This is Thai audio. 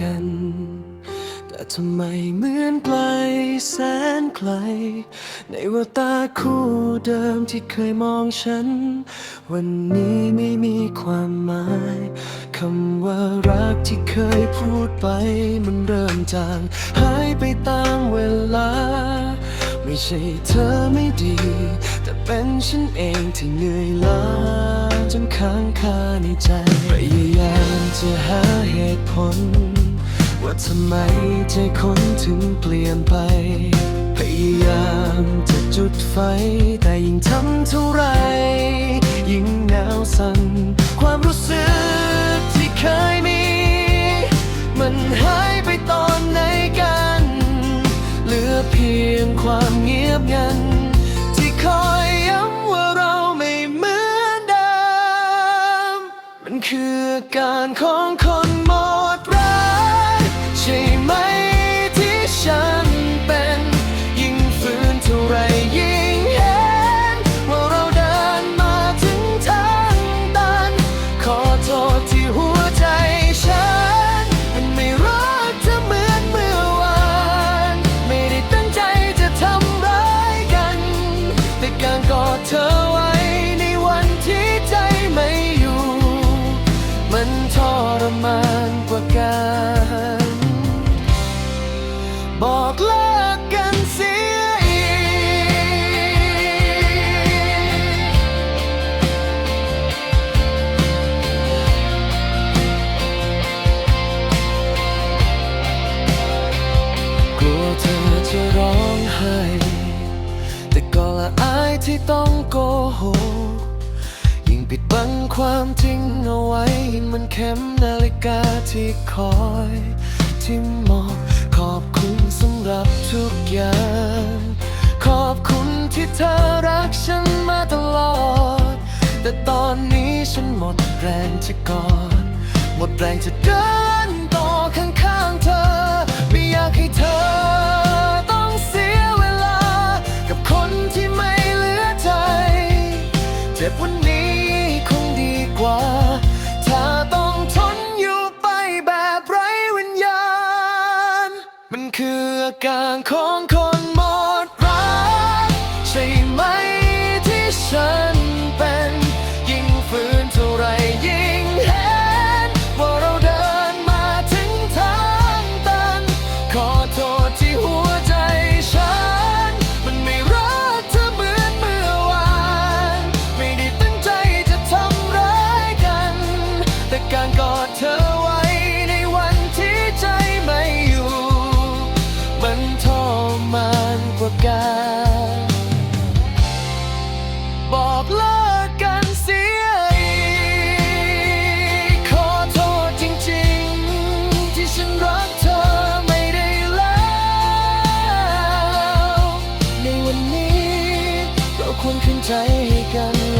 กัน แต่ทำไมเหมือนไกลแสนไกล ในแววตาคู่เดิมที่เคยมองฉัน วันนี้ไม่มีความหมายคำว่ารักที่เคยพูดไป มันเริ่มจางหายไปตามเวลา ไม่ใช่เธอไม่ดี แต่เป็นฉันเองที่เหนื่อยล้าจนค้างคาในใจพยายามจะหาเหตุผล ว่าทำไมใจคนถึงเปลี่ยนไป พยายามจะจุดไฟ แต่ยิ่งทำเท่าไร ยิ่งหนาวสั่นความรู้สึกที่เคยมี มันหายไปตอนไหนกัน เหลือเพียงความเงียบงัน ที่คอยย้ำว่าเราไม่เหมือนเดิมมันคือการของคน ละอายที่ต้องโกหกยิ่งปิดบังความจริงเอาไว้ยิ่งมันเข็มนาฬิกาที่คอยที่มอบขอบคุณสำหรับทุกอย่าง ขอบคุณที่เธอรักฉันมาตลอด แต่ตอนนี้ฉันหมดแรงจะกอด หมดแรงจะเดิน คือ ใจให้กัน